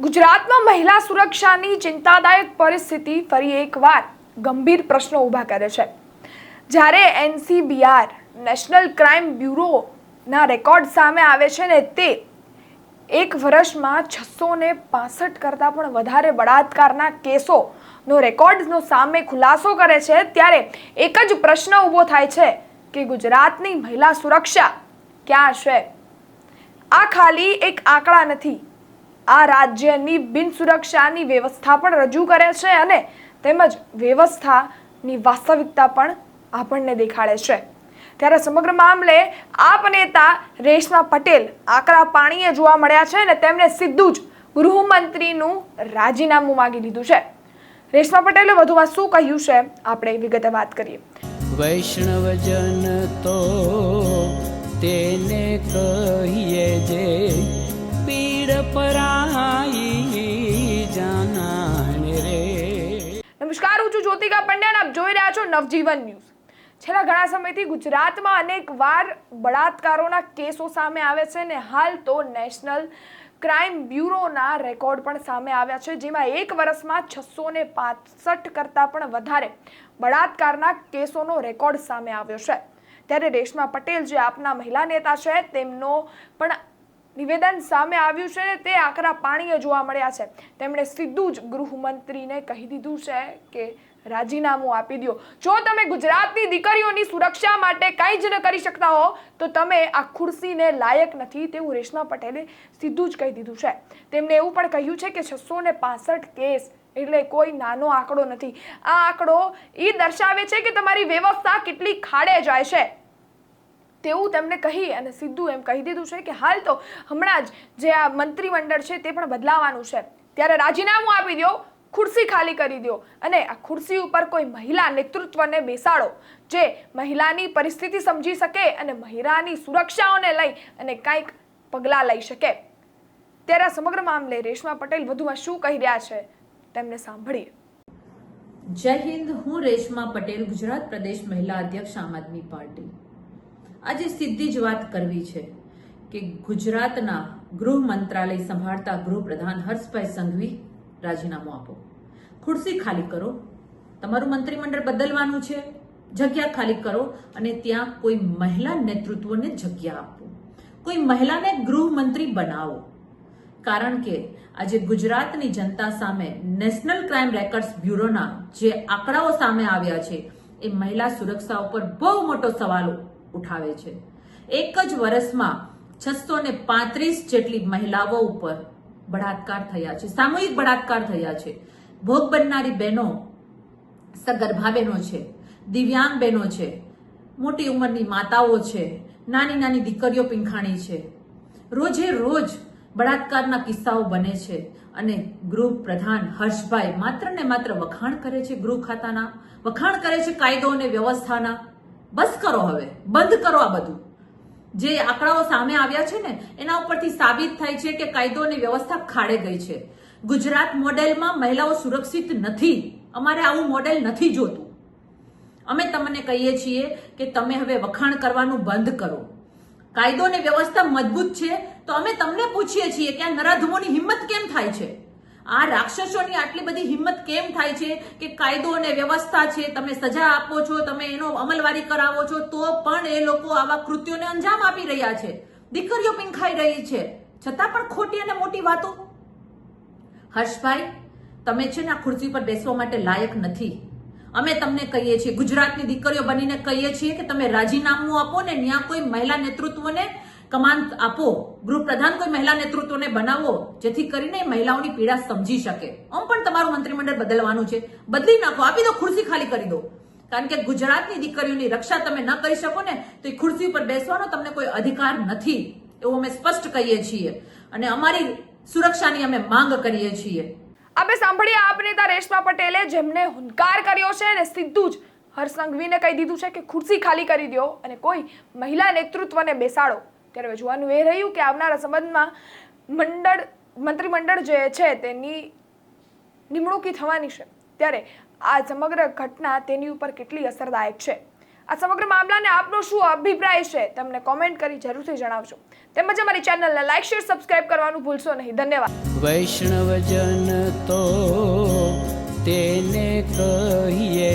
ગુજરાતમાં મહિલા સુરક્ષાની ચિંતાદાયક પરિસ્થિતિ ફરી એકવાર ગંભીર પ્રશ્નો ઊભા કરે છે. જ્યારે એનસીબીઆર, નેશનલ ક્રાઇમ બ્યુરોના રેકોર્ડ સામે આવે છે ને તે એક વર્ષમાં છસો ને પાસઠ કરતાં પણ વધારે બળાત્કારના કેસોનો રેકોર્ડનો સામે ખુલાસો કરે છે, ત્યારે એક જ પ્રશ્ન ઊભો થાય છે કે ગુજરાતની મહિલા સુરક્ષા ક્યાં છે? આ ખાલી એક આંકડા નથી આ રાજ્યની બિન સુરક્ષાની વ્યવસ્થા પણ રજૂ કરે છે અને તેમજ વ્યવસ્થાની વાસ્તવિકતા પણ આપણને દેખાડે છે. ત્યારે સમગ્ર મામલે આપ નેતા રેશમા પટેલ આકરા પાણીએ જોવા મળ્યા છે અને તેમણે સીધું જ ગૃહમંત્રીનું રાજીનામું માંગી લીધું છે. રેશમા પટેલે વધુમાં શું કહ્યું છે? આપણે વિગતે વાત કરીએ. વૈષ્ણવજન તો તેને કહીએ જે પીડ નમસ્કાર, હું છું જ્યોતિકા પંડ્યા આપ જોઈ રહ્યા છો નવજીવન ન્યૂઝ. છેલ્લા ઘણા સમયથી ગુજરાતમાં અનેક વાર બળાત્કારોના કેસો સામે આવે છે ને હાલ તો નેશનલ ક્રાઇમ બ્યુરોના રેકોર્ડ પણ સામે આવ્યા છે, જેમાં એક વર્ષમાં છસો ને પાસઠ કરતાં પણ વધારે બળાત્કારના કેસોનો રેકોર્ડ સામે આવ્યો છે. ત્યારે રેશમા પટેલ જે આપના મહિલા નેતા છે, તેમનો પણ નિવેદન સામે આવ્યું છે. તે આકરા પાણીએ જોવા મળ્યા છે. તેમણે સીધું જ ગૃહમંત્રીને કહી દીધું છે કે રાજીનામું આપી દો. જો તમે ગુજરાતની દીકરીઓની સુરક્ષા માટે કાંઈ જ ન કરી શકતા હો, તો તમે આ ખુરશીને લાયક નથી તેવું રેશમા પટેલે સીધું જ કહી દીધું છે. તેમણે એવું પણ કહ્યું છે કે છસો ને પાસઠ કેસ એટલે કોઈ નાનો આંકડો નથી. આ આંકડો એ દર્શાવે છે કે તમારી વ્યવસ્થા કેટલી ખાડે જાય છે. તેવું તેમણે કહી અને સીધું એમ કહી દીધું છે કે હાલ તો હમણાં જ જે આ મંત્રીમંડળ છે તે પણ બદલાવાનું છે. ત્યારે રાજીનામું આપી દો ખુરશી ખાલી કરી દો અને આ ખુરશી ઉપર કોઈ મહિલા નેતૃત્વને બેસાડો, જે મહિલાની પરિસ્થિતિ સમજી શકે અને મહિલાની સુરક્ષાઓને લઈ અને કાંઈક પગલાં લઈ શકે. ત્યારે આ સમગ્ર મામલે રેશમા પટેલ વધુમાં શું કહી રહ્યા છે તેમને સાંભળીએ. જય હિન્દ, હું રેશમા પટેલ, ગુજરાત પ્રદેશ મહિલા અધ્યક્ષ આમ આદમી પાર્ટી. આજે સીધી જ વાત કરવી છે કે ગુજરાતના ગૃહ મંત્રાલય સંભાળતા ગૃહપ્રધાન હર્ષભાઈ સંઘવી રાજીનામું આપો. ખુરશી ખાલી કરો. તમારું મંત્રીમંડળ બદલવાનું છે. જગ્યા ખાલી કરો અને ત્યાં કોઈ મહિલા નેતૃત્વને જગ્યા આપો. કોઈ મહિલાને ગૃહમંત્રી બનાવો. કારણ કે આજે ગુજરાતની જનતા સામે નેશનલ ક્રાઇમ રેકર્ડ્સ બ્યુરોના જે આંકડાઓ સામે આવ્યા છે, એ મહિલા સુરક્ષા ઉપર બહુ મોટો સવાલ ઉઠાવે છે. એક જ વર્ષમાં છસો ને પાંત્રીસ જેટલી મહિલાઓ ઉપર બળાત્કાર થયા છે. સામૂહિક બળાત્કાર થયા છે. ભોગ બનનારી બહેનો સગર્ભા બહેનો છે દિવ્યાંગ બહેનો છે, મોટી ઉંમરની માતાઓ છે, નાની નાની દીકરીઓ પીંખાણી છે. રોજે રોજ બળાત્કારના કિસ્સાઓ બને છે અને ગૃહ પ્રધાન હર્ષભાઈ માત્ર ને માત્ર વખાણ કરે છે ગૃહ ખાતાના, વખાણ કરે છે કાયદો અને વ્યવસ્થાના. બસ કરો હવે, બંધ કરો આ બધું. જે આંકડાઓ સામે આવ્યા છે ને, એના ઉપરથી સાબિત થાય છે કે કાયદો અને વ્યવસ્થા ખાડે ગઈ છે. ગુજરાત મોડેલમાં મહિલાઓ સુરક્ષિત નથી. અમારે આવું મોડેલ નથી જોતું. અમે તમને કહીએ છીએ કે તમે હવે વખાણ કરવાનું બંધ કરો. કાયદો અને વ્યવસ્થા મજબૂત છે, તો અમે તમને પૂછીએ છીએ કે આ નરાધમોની હિંમત કેમ થાય છે? આ રાક્ષસોની આટલી બધી હિંમત કેમ થાય છે કે કાયદો અને વ્યવસ્થા છે? તમે સજા આપો છો, તમે એનો અમલવારી કરાવો છો, તો પણ એ લોકો આવા કૃત્યોને અંજામ આપી રહ્યા છે. દીકરીઓ પીંખાઈ રહી છે. છતાં પણ ખોટી અને મોટી વાતો? હર્ષભાઈ, તમે છે ને આ ખુરશી પર બેસવા માટે લાયક નથી. અમે તમને કહીએ છીએ, ગુજરાતની દીકરીઓ બનીને કહીએ છીએ કે તમે રાજીનામું આપો ને ત્યાં કોઈ મહિલા નેતૃત્વને કમાન આપો. ગૃહપ્રધાન કોઈ મહિલા નેતૃત્વને બનાવો, જેથી કરીને મહિલાઓની પીડા સમજી શકે. આમ પણ તમારું મંત્રીમંડળ બદલવાનું છે. બદલી નાખો. આપી દો, ખુરશી ખાલી કરી દો. કારણ કે ગુજરાતની દીકરીઓની રક્ષા તમે ન કરી શકો ને, તો એ ખુરશી પર બેસવાનો તમને કોઈ અધિકાર નથી. એવું અમે સ્પષ્ટ કહીએ છીએ. અને અમારી સુરક્ષાની અમે માંગ કરીએ છીએ. આપણે સાંભળીએ આપ નેતા રેશમા પટેલે જેમને હુંકાર કર્યો છે અને સીધું જ હર્ષ સંઘવીને કહી દીધું છે કે ખુરશી ખાલી કરી દો અને કોઈ મહિલા નેતૃત્વને બેસાડો. ત્યારે હવે જોવાનું એ રહ્યું કે આવનારા સંબંધમાં મંડળ, મંત્રીમંડળ જે છે તેની નિમણૂકી થવાની છે. ત્યારે આ સમગ્ર ઘટના તેની ઉપર કેટલી અસરદાયક છે? આ સમગ્ર મામલાને આપનો શું અભિપ્રાય છે? તમને કોમેન્ટ કરી જરૂરથી જણાવજો. તેમજ અમારી ચેનલને લાઈક શેર સબસ્ક્રાઇબ કરવાનું ભૂલશો નહીં. ધન્યવાદ. વૈષ્ણવજન તો તેને કહીએ